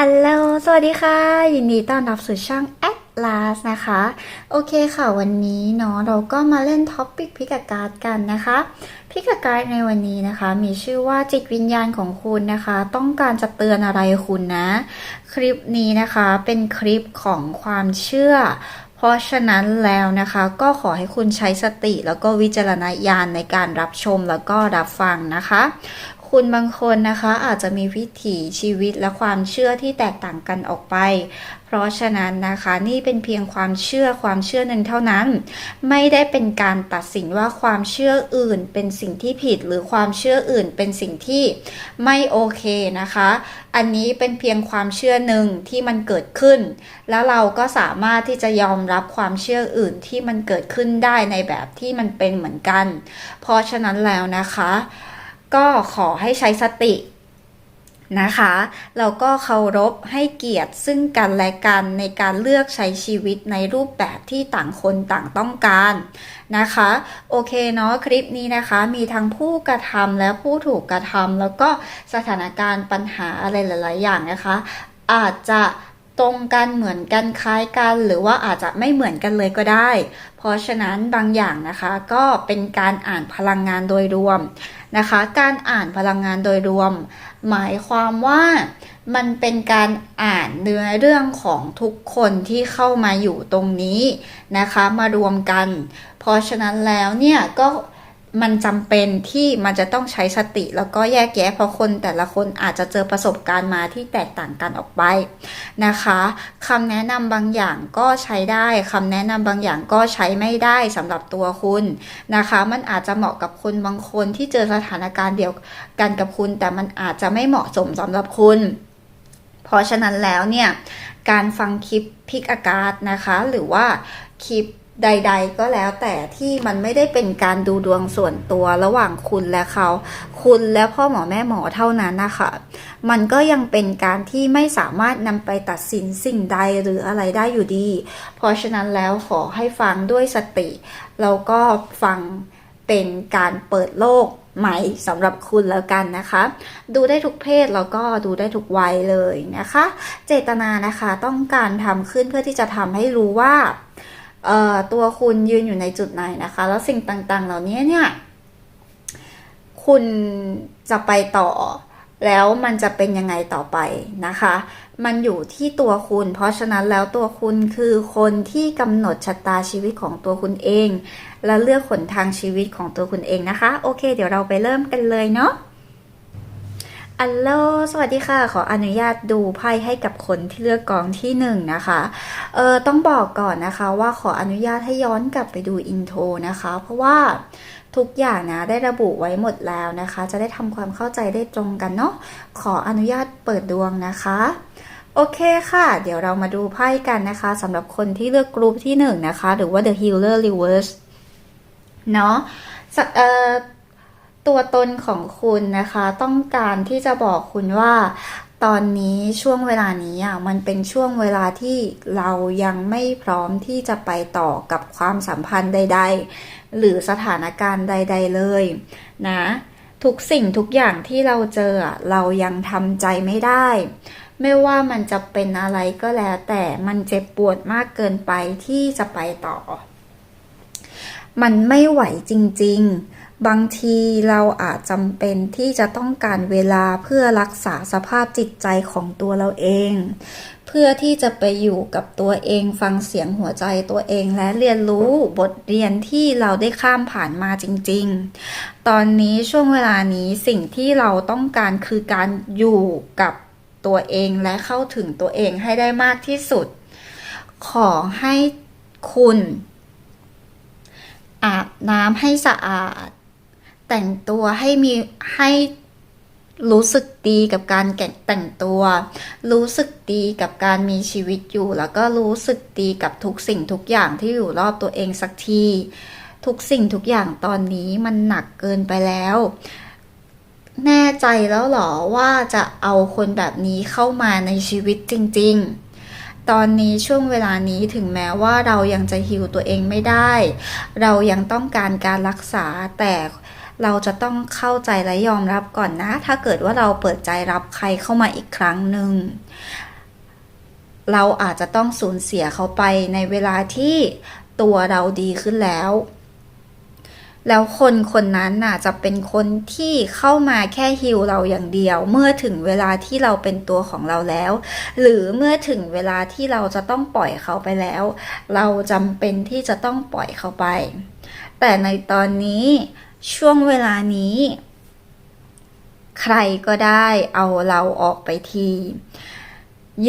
อัลโหลสวัสดีค่ะ ยินดีต้อนรับสู่ช่อง Atlas นะคะ โอเคค่ะ วันนี้เนาะเราก็มาเล่นท็อปปิกพิกการ์ดกันนะคะพิกการ์ดในวันนี้นะคะ มีชื่อว่าจิตวิญญาณของคุณนะคะ ต้องการจะเตือนอะไรคุณนะ คลิปนี้นะคะเป็นคลิปของความเชื่อ เพราะฉะนั้นแล้วนะคะ ก็ขอให้คุณใช้สติแล้วก็วิจารณญาณในการรับชมแล้วก็รับฟังนะคะ คุณบางคนนะคะอาจจะมีวิถีชีวิตและความเชื่อที่แตกต่างกันออกไป เพราะฉะนั้นนะคะนี่เป็นเพียงความเชื่อความเชื่อหนึ่งเท่านั้น ไม่ได้เป็นการตัดสินว่าความเชื่ออื่นเป็นสิ่งที่ผิด หรือความเชื่ออื่นเป็นสิ่งที่ไม่โอเคนะคะ อันนี้เป็นเพียงความเชื่อหนึ่งที่มันเกิดขึ้น แล้วเราก็สามารถที่จะยอมรับความเชื่ออื่นที่มันเกิดขึ้นได้ในแบบที่มันเป็นเหมือนกัน เพราะฉะนั้นแล้วนะคะ ก็ขอให้ใช้สตินะคะแล้วก็เคารพให้เกียรติซึ่งกันและกันในการเลือกใช้ชีวิตในรูปแบบที่ต่างคนต่างต้องการนะคะ โอเคเนาะคลิปนี้นะคะ มีทั้งผู้กระทำและผู้ถูกกระทำแล้วก็สถานการณ์ปัญหาอะไรหลาย ๆ อย่างนะคะ อาจจะตรงกันเหมือนกันคล้ายกัน หรือว่าอาจจะไม่เหมือนกันเลยก็ได้ เพราะฉะนั้นบางอย่างนะคะก็เป็นการอ่านพลังงานโดยรวมนะคะ การอ่านพลังงานโดยรวม หมายความว่ามันเป็นการอ่านเนื้อเรื่องของทุกคนที่เข้ามาอยู่ตรงนี้นะคะ มารวมกัน เพราะฉะนั้นแล้วเนี่ยก็ มันจำเป็นที่มันจะต้องใช้สติแล้วก็แยกแยะเพราะคนแต่ละคนอาจจะเจอประสบการณ์มาที่แตกต่างกันออกไปนะคะคำแนะนำบางอย่างก็ใช้ได้คำแนะนำบางอย่างก็ใช้ไม่ได้สำหรับตัวคุณนะคะ มันอาจจะเหมาะกับคนบางคนที่เจอสถานการณ์เดียวกันกับคุณ แต่มันอาจจะไม่เหมาะสมสำหรับคุณ เพราะฉะนั้นแล้วเนี่ยการฟังคลิปพิกอากาศนะคะ หรือว่าคลิป ใด ๆ ก็แล้วแต่ที่มันไม่ได้เป็นการดูดวงส่วนตัวระหว่างคุณและเขา คุณและพ่อหมอแม่หมอเท่านั้นนะคะมันก็ยังเป็นการที่ไม่สามารถนำไปตัดสินสิ่งใดหรืออะไรได้อยู่ดี เพราะฉะนั้นแล้วขอให้ฟังด้วยสติ แล้วก็ฟังเป็นการเปิดโลกใหม่สำหรับคุณแล้วกันนะคะ ดูได้ทุกเพศแล้วก็ดูได้ทุกวัยเลยนะคะ เจตนานะคะต้องการทำขึ้นเพื่อที่จะทำให้รู้ว่า ตัวคุณยืนอยู่ในจุดไหนนะคะ แล้วสิ่งต่างๆ เหล่านี้เนี่ยคุณจะไปต่อ แล้วมันจะเป็นยังไงต่อไปนะคะ มันอยู่ที่ตัวคุณ เพราะฉะนั้นแล้วตัวคุณคือคนที่กำหนดชะตาชีวิตของตัวคุณเอง และเลือกหนทางชีวิตของตัวคุณเองนะคะ โอเค เดี๋ยวเราไปเริ่มกันเลยเนาะ อัลโหลสวัสดีค่ะ ขออนุญาตดูไพ่ให้กับคนที่เลือกกองที่หนึ่งนะคะ เออต้องบอกก่อนนะคะว่าขออนุญาตให้ย้อนกลับไปดูอินโทรนะคะ เพราะว่าทุกอย่างนะได้ระบุไว้หมดแล้วนะคะ จะได้ทำความเข้าใจได้ตรงกันเนาะ ขออนุญาตเปิดดวงนะคะ โอเคค่ะ เดี๋ยวเรามาดูไพ่กันนะคะสำหรับคนที่เลือกกลุ่มที่หนึ่งนะคะ หรือว่า The Healer Reverse เนาะสักเอ่อ ตัวตนของคุณนะคะ ต้องการที่จะบอกคุณว่า ตอนนี้ช่วงเวลานี้อะมันเป็นช่วงเวลาที่เรายังไม่พร้อมที่จะไปต่อกับความสัมพันธ์ใด ๆ หรือสถานการณ์ใด ๆ เลยนะทุกสิ่งทุกอย่างที่เราเจอเรายังทำใจไม่ได้ ไม่ว่ามันจะเป็นอะไรก็แล้ว แต่มันเจ็บปวดมากเกินไปที่จะไปต่อ มันไม่ไหวจริง ๆ บางทีเราอาจจำเป็นที่จะต้องการเวลาเพื่อรักษาสภาพจิตใจของตัวเราเอง เพื่อที่จะไปอยู่กับตัวเองฟังเสียงหัวใจตัวเองและเรียนรู้บทเรียนที่เราได้ข้ามผ่านมาจริง ๆ ตอนนี้ช่วงเวลานี้สิ่งที่เราต้องการคือการอยู่กับตัวเองและเข้าถึงตัวเองให้ได้มากที่สุด ขอให้คุณ อาบน้ำให้สะอาด แต่งตัวให้มีให้รู้สึกดีกับการแต่งตัว รู้สึกดีกับการมีชีวิตอยู่ แล้วก็รู้สึกดีกับทุกสิ่งทุกอย่างที่อยู่รอบตัวเองสักที ทุกสิ่งทุกอย่างตอนนี้มันหนักเกินไปแล้ว แน่ใจแล้วหรอว่าจะเอาคนแบบนี้เข้ามาในชีวิตจริง ๆตอนนี้ช่วงเวลานี้ถึงแม้ว่าเรายังจะฮิวตัวเองไม่ได้ เรายังต้องการการรักษาแต่ เราจะต้องเข้าใจและยอมรับก่อนนะ ถ้าเกิดว่าเราเปิดใจรับใครเข้ามาอีกครั้งหนึ่ง เราอาจจะต้องสูญเสียเขาไปในเวลาที่ตัวเราดีขึ้นแล้ว แล้วคนคนนั้นน่ะจะเป็นคนที่เข้ามาแค่ฮิวเราอย่างเดียว เมื่อถึงเวลาที่เราเป็นตัวของเราแล้ว หรือเมื่อถึงเวลาที่เราจะต้องปล่อยเขาไปแล้ว เราจำเป็นที่จะต้องปล่อยเขาไป แต่ในตอนนี้ ช่วงเวลานี้ ใครก็ได้เอาเราออกไปที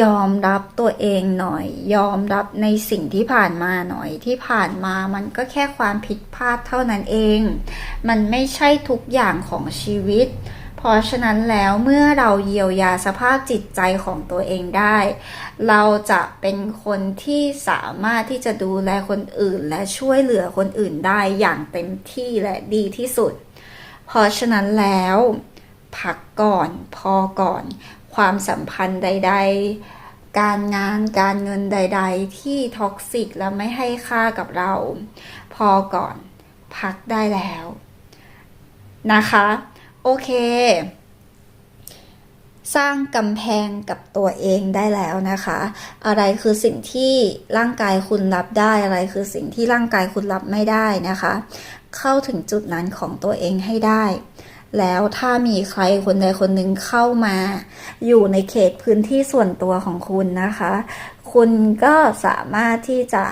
ยอมรับตัวเองหน่อย ยอมรับในสิ่งที่ผ่านมาหน่อยที่ผ่านมามันก็แค่ความผิดพลาดเท่านั้นเอง มันไม่ใช่ทุกอย่างของชีวิต เพราะฉะนั้นแล้วเมื่อเราเยียวยาสภาพจิตใจของตัวเองได้ เราจะเป็นคนที่สามารถที่จะดูแลคนอื่น และช่วยเหลือคนอื่นได้อย่างเต็มที่และดีที่สุด เพราะฉะนั้นแล้ว พักก่อนพอก่อน ความสัมพันธ์ใด ๆ การงานการเงินใด ๆ ที่ท็อกซิกและไม่ให้ค่ากับเรา พอก่อน พักได้แล้ว นะคะ โอเค สร้างกำแพงกับตัวเองได้แล้วนะคะ อะไรคือสิ่งที่ร่างกายคุณรับได้อะไรคือสิ่งที่ร่างกายคุณรับไม่ได้นะคะ เข้าถึงจุดนั้นของตัวเองให้ได้แล้วถ้ามีใครคนใดคนหนึ่งเข้ามา อยู่ในเขตพื้นที่ส่วนตัวของคุณนะคะ คุณก็สามารถที่จะ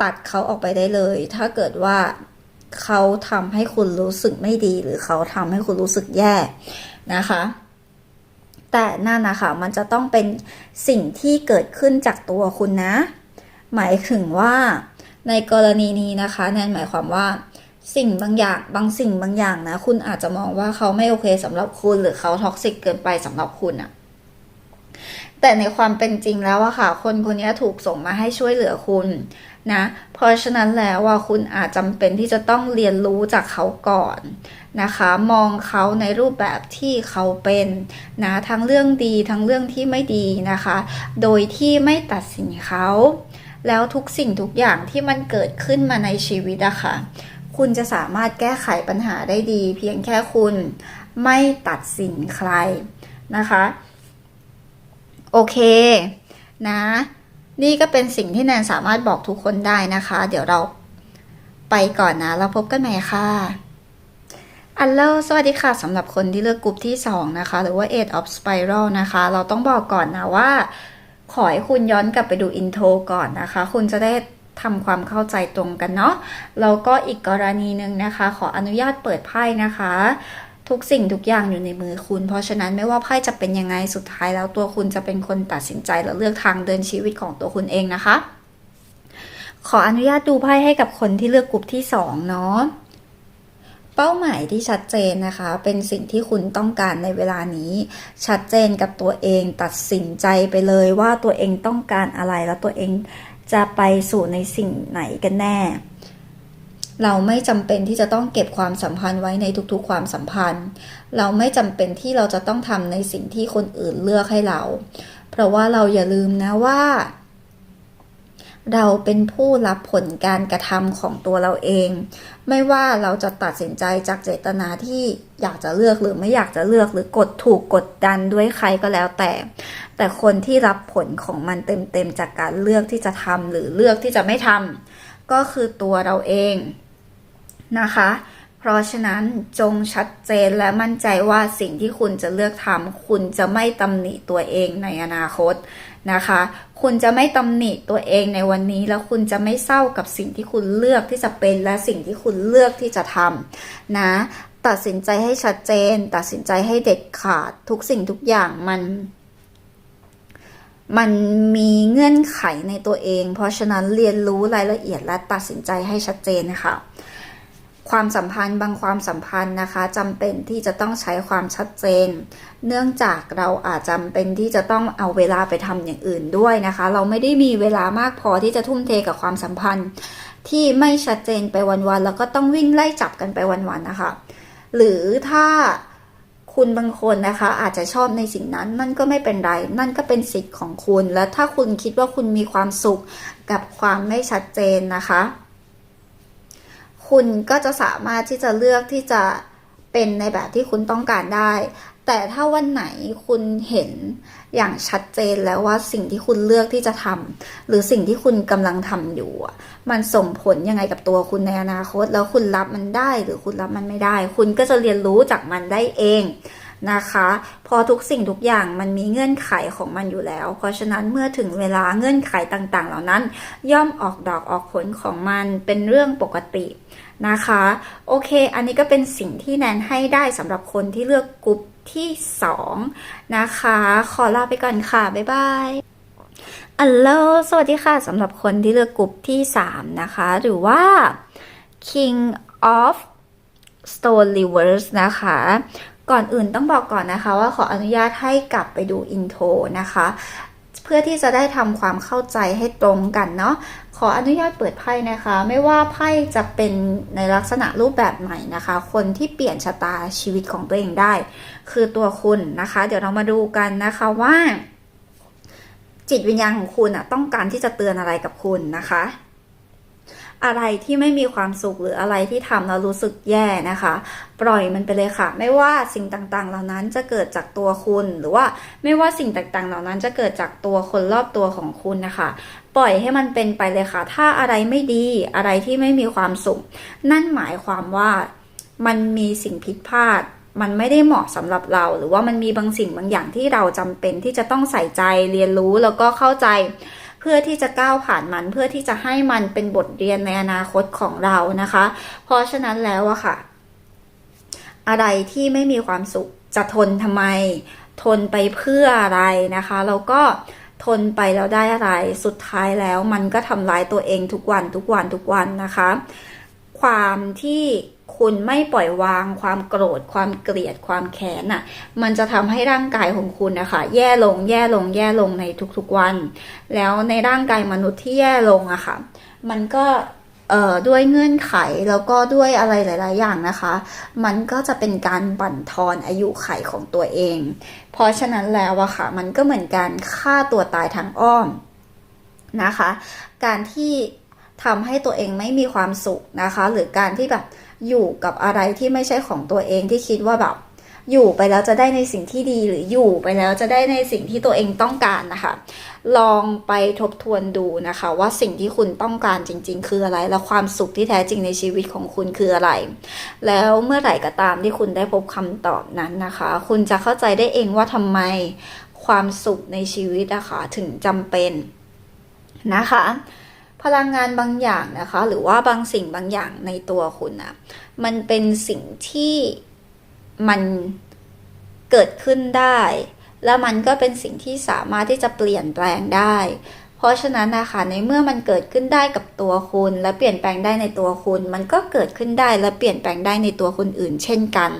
ตัดเขาออกไปได้เลย ถ้าเกิดว่า เขาทำให้คุณรู้สึกไม่ดี หรือเขาทำให้คุณรู้สึกแย่นะคะ แต่นั่นนะคะมันจะต้องเป็นสิ่งที่เกิดขึ้นจากตัวคุณนะ หมายถึงว่าในกรณีนี้นะคะแนนหมายความว่าสิ่งบางอย่างบางสิ่งบางอย่างนะ คุณอาจจะมองว่าเขาไม่โอเคสำหรับคุณ หรือเขาท็อกซิกเกินไปสำหรับคุณอะ แต่ในความเป็นจริงแล้วอะค่ะ คนคนนี้ถูกส่งมาให้ช่วยเหลือคุณนะ เพราะฉะนั้นแล้วว่าคุณอาจจำเป็นที่จะต้องเรียนรู้จากเขาก่อนนะคะ มองเขาในรูปแบบที่เขาเป็นนะทั้งเรื่องดีทั้งเรื่องที่ไม่ดีนะคะ โดยที่ไม่ตัดสินเขา แล้วทุกสิ่งทุกอย่างที่มันเกิดขึ้นมาในชีวิตอะค่ะ คุณจะสามารถแก้ไขปัญหาได้ดี เพียงแค่คุณไม่ตัดสินใครนะคะ โอเคนะ นี่ก็เป็นสิ่งที่แนนสามารถบอกทุกคนได้นะคะ เดี๋ยวเราไปก่อนนะ เราพบกันใหม่ค่ะอัลโลสวัสดีค่ะสำหรับคนที่เลือกกลุ่มที่ 2 นะคะ หรือว่า Eight of Spiral นะคะ เราต้องบอกก่อนนะว่า ขอให้คุณย้อนกลับไปดูอินโทรก่อนนะคะ คุณจะได้ทำความเข้าใจตรงกันเนาะแล้วก็อีกกรณีหนึ่งนะคะ ขออนุญาตเปิดไพ่นะคะ ทุกสิ่งทุกอย่างอยู่ในมือคุณ เพราะฉะนั้นไม่ว่าไพ่จะเป็นยังไงสุดท้ายแล้วตัวคุณจะเป็นคนตัดสินใจและเลือกทางเดินชีวิตของตัวคุณเองนะคะ ขออนุญาตดูไพ่ให้กับคนที่เลือกกลุ่มที่2เนาะเป้าหมายที่ชัดเจนนะคะ เป็นสิ่งที่คุณต้องการในเวลานี้ ชัดเจนกับตัวเองตัดสินใจไปเลยว่าตัวเองต้องการอะไรแล้วตัวเองจะไปสู่ในสิ่งไหนกันแน่ เราไม่จำเป็นที่จะต้องเก็บความสัมพันธ์ไว้ในทุกๆความสัมพันธ์ เราไม่จำเป็นที่เราจะต้องทำในสิ่งที่คนอื่นเลือกให้เรา เพราะว่าเราอย่าลืมนะว่า เราเป็นผู้รับผลการกระทำของตัวเราเอง ไม่ว่าเราจะตัดสินใจจากเจตนาที่อยากจะเลือกหรือไม่อยากจะเลือกหรือกดถูกกดดันด้วยใครก็แล้วแต่ แต่คนที่รับผลของมันเต็มๆจากการเลือกที่จะทำหรือเลือกที่จะไม่ทำก็คือตัวเราเอง นะคะ เพราะฉะนั้นจงชัดเจนและมั่นใจว่าสิ่งที่คุณจะเลือกทำคุณจะไม่ตำหนิตัวเองในอนาคตนะคะ คุณจะไม่ตำหนิตัวเองในวันนี้ แล้วคุณจะไม่เศร้ากับสิ่งที่คุณเลือกที่จะเป็นและสิ่งที่คุณเลือกที่จะทำนะตัดสินใจให้ชัดเจน ตัดสินใจให้เด็ดขาดทุกสิ่งทุกอย่างมันมันมีเงื่อนไขในตัวเอง เพราะฉะนั้นเรียนรู้รายละเอียดและตัดสินใจให้ชัดเจนค่ะ ความสัมพันธ์บางความสัมพันธ์นะคะจำเป็นที่จะต้องใช้ความชัดเจน เนื่องจากเราอาจจำเป็นที่จะต้องเอาเวลาไปทำอย่างอื่นด้วยนะคะ เราไม่ได้มีเวลามากพอที่จะทุ่มเทกับความสัมพันธ์ ที่ไม่ชัดเจนไปวันๆแล้วก็ต้องวิ่งไล่จับกันไปวันๆนะคะ หรือถ้าคุณบางคนนะคะอาจจะชอบในสิ่งนั้นนั่นก็ไม่เป็นไร นั่นก็เป็นสิทธิ์ของคุณ และถ้าคุณคิดว่าคุณมีความสุขกับความไม่ชัดเจนนะคะ คุณก็จะสามารถที่จะเลือกที่จะเป็นในแบบที่คุณต้องการได้ แต่ถ้าวันไหนคุณเห็นอย่างชัดเจนแล้วว่าสิ่งที่คุณเลือกที่จะทำหรือสิ่งที่คุณกำลังทำอยู่ มันส่งผลยังไงกับตัวคุณในอนาคต แล้วคุณรับมันได้หรือคุณรับมันไม่ได้ คุณก็จะเรียนรู้จากมันได้เอง นะคะ พอทุกสิ่งทุกอย่างมันมีเงื่อนไขของมันอยู่แล้ว เพราะฉะนั้นเมื่อถึงเวลาเงื่อนไขต่างๆ เหล่านั้น ย่อมออกดอกออกผลของมันเป็นเรื่องปกตินะคะ โอเค อันนี้ก็เป็นสิ่งที่แนนให้ได้สำหรับคนที่เลือกกลุ่มที่ 2 นะคะ ขอลาไปก่อนค่ะ บ๊ายบายอัลโหลสวัสดีค่ะสำหรับคนที่เลือกกลุ่มที่ 3 นะคะ หรือว่า King of Stone Reverse นะคะ ก่อนอื่นต้องบอกก่อนนะคะว่าขออนุญาตให้กลับไปดูอินโทรนะคะ เพื่อที่จะได้ทำความเข้าใจให้ตรงกันเนาะขออนุญาตเปิดไพ่นะคะ ไม่ว่าไพ่จะเป็นในลักษณะรูปแบบไหนนะคะ คนที่เปลี่ยนชะตาชีวิตของตัวเองได้ คือตัวคุณนะคะ เดี๋ยวเรามาดูกันนะคะว่า จิตวิญญาณของคุณอะต้องการที่จะเตือนอะไรกับคุณนะคะ อะไรที่ไม่มีความสุขหรืออะไรที่ทำแล้วรู้สึกแย่นะคะ ปล่อยมันไปเลยค่ะ ไม่ว่าสิ่งต่างๆ เหล่านั้นจะเกิดจากตัวคุณ หรือว่าไม่ว่าสิ่งต่างๆ เหล่านั้นจะเกิดจากตัวคนรอบตัวของคุณนะคะ ปล่อยให้มันเป็นไปเลยค่ะ ถ้าอะไรไม่ดีอะไรที่ไม่มีความสุข นั่นหมายความว่ามันมีสิ่งผิดพลาดมันไม่ได้เหมาะสำหรับเรา หรือว่ามันมีบางสิ่งบางอย่างที่เราจำเป็นที่จะต้องใส่ใจเรียนรู้แล้วก็เข้าใจ เพื่อที่จะก้าวผ่านมันเพื่อที่จะให้มันเป็นบทเรียนในอนาคตของเรานะคะ เพราะฉะนั้นแล้วอะค่ะ อะไรที่ไม่มีความสุขจะทนทำไม ทนไปเพื่ออะไรนะคะแล้วก็ทนไปแล้วได้อะไร สุดท้ายแล้วมันก็ทำร้ายตัวเองทุกวันทุกวันทุกวันนะคะ ความที่ คุณไม่ปล่อยวางความโกรธ ความเกลียดความแค้นน่ะ มันจะทำให้ร่างกายของคุณนะคะ แย่ลงแย่ลงแย่ลงในทุกๆวัน แล้วในร่างกายมนุษย์ที่แย่ลงอะค่ะ มันก็เอ่อด้วยเงื่อนไขแล้วก็ด้วยอะไรหลาย ๆ อย่างนะคะ มันก็จะเป็นการบั่นทอนอายุไขของตัวเอง เพราะฉะนั้นแล้วอะค่ะ มันก็เหมือนการฆ่าตัวตายทางอ้อมนะคะ การที่ ทำให้ตัวเองไม่มีความสุขนะคะ หรือการที่แบบอยู่กับอะไรที่ไม่ใช่ของตัวเองที่คิดว่าแบบอยู่ไปแล้วจะได้ในสิ่งที่ดีหรืออยู่ไปแล้วจะได้ในสิ่งที่ตัวเองต้องการนะคะ ลองไปทบทวนดูนะคะ ว่าสิ่งที่คุณต้องการจริง ๆ คืออะไร และความสุขที่แท้จริงในชีวิตของคุณคืออะไร แล้วเมื่อไหร่ก็ตามที่คุณได้พบคำตอบนั้นนะคะ คุณจะเข้าใจได้เองว่าทำไมความสุขในชีวิตนะคะถึงจำเป็นนะคะ พลังงานบางอย่างนะคะ หรือว่าบางสิ่งบางอย่างในตัวคุณนะมันเป็นสิ่งที่มันเกิดขึ้นได้ แล้วมันก็เป็นสิ่งที่สามารถที่จะเปลี่ยนแปลงได้ เพราะฉะนั้นนะคะในเมื่อมันเกิดขึ้นได้กับตัวคุณ และเปลี่ยนแปลงได้ในตัวคุณ มันก็เกิดขึ้นได้และเปลี่ยนแปลงได้ในตัวคนอื่น เช่นกัน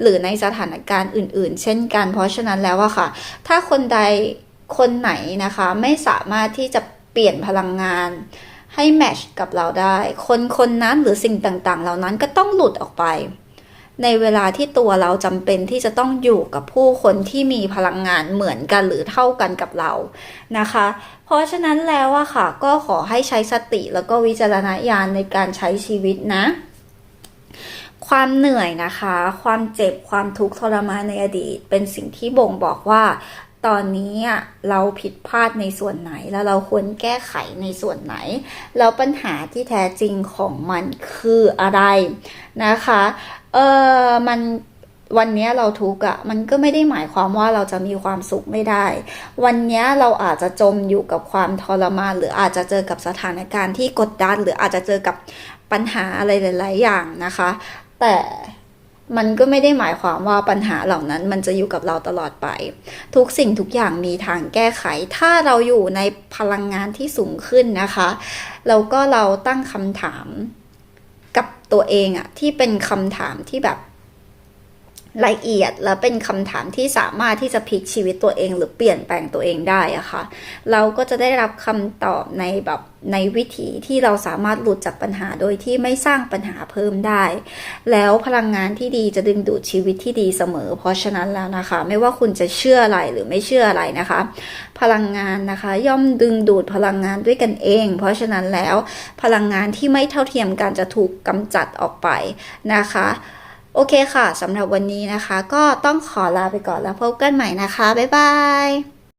หรือในสถานการณ์อื่น ๆ เช่นกัน เพราะฉะนั้นแล้วอะค่ะ ถ้าคนใดคนไหนนะคะไม่สามารถที่จะเปลี่ยนพลังงานให้แมชกับเราได้ คนคนนั้นหรือสิ่งต่างๆ เหล่านั้นก็ต้องหลุดออกไป ในเวลาที่ตัวเราจำเป็นที่จะต้องอยู่กับผู้คนที่มีพลังงานเหมือนกันหรือเท่ากันกับเรานะคะ เพราะฉะนั้นแล้วอะค่ะ ก็ขอให้ใช้สติแล้วก็วิจารณญาณในการใช้ชีวิตนะ ความเหนื่อยนะคะ ความเจ็บความทุกข์ทรมานในอดีต เป็นสิ่งที่บ่งบอกว่า ตอนนี้อะเราผิดพลาดในส่วนไหนแล้วเราควรแก้ไขในส่วนไหน แล้วปัญหาที่แท้จริงของมันคืออะไรนะคะเออมันวันนี้เราทุกข์อะมันก็ไม่ได้หมายความว่าเราจะมีความสุขไม่ได้ วันนี้เราอาจจะจมอยู่กับความทรมานหรืออาจจะเจอกับสถานการณ์ที่กดดัน หรืออาจจะเจอกับปัญหาอะไรหลาย ๆ อย่างนะคะ แต่ มันก็ไม่ได้หมายความว่าปัญหาเหล่านั้น มันจะอยู่กับเราตลอดไป ทุกสิ่งทุกอย่างมีทางแก้ไข ถ้าเราอยู่ในพลังงานที่สูงขึ้นนะคะแล้วก็เราตั้งคำถามกับตัวเองอะที่เป็นคำถามที่แบบ ละเอียดและเป็นคำถามที่สามารถที่จะพลิกชีวิตตัวเองหรือเปลี่ยนแปลงตัวเองได้อะค่ะ เราก็จะได้รับคำตอบในแบบในวิถีที่เราสามารถหลุดจากปัญหาโดยที่ไม่สร้างปัญหาเพิ่มได้ แล้วพลังงานที่ดีจะดึงดูดชีวิตที่ดีเสมอ เพราะฉะนั้นแล้วนะคะ ไม่ว่าคุณจะเชื่ออะไรหรือไม่เชื่ออะไรนะคะ พลังงานนะคะย่อมดึงดูดพลังงานด้วยกันเอง เพราะฉะนั้นแล้วพลังงานที่ไม่เท่าเทียมกันจะถูกกำจัดออกไปนะคะ โอเคค่ะสำหรับวันนี้นะคะ ก็ต้องขอลาไปก่อนแล้วพบกันใหม่นะคะ บ๊ายบาย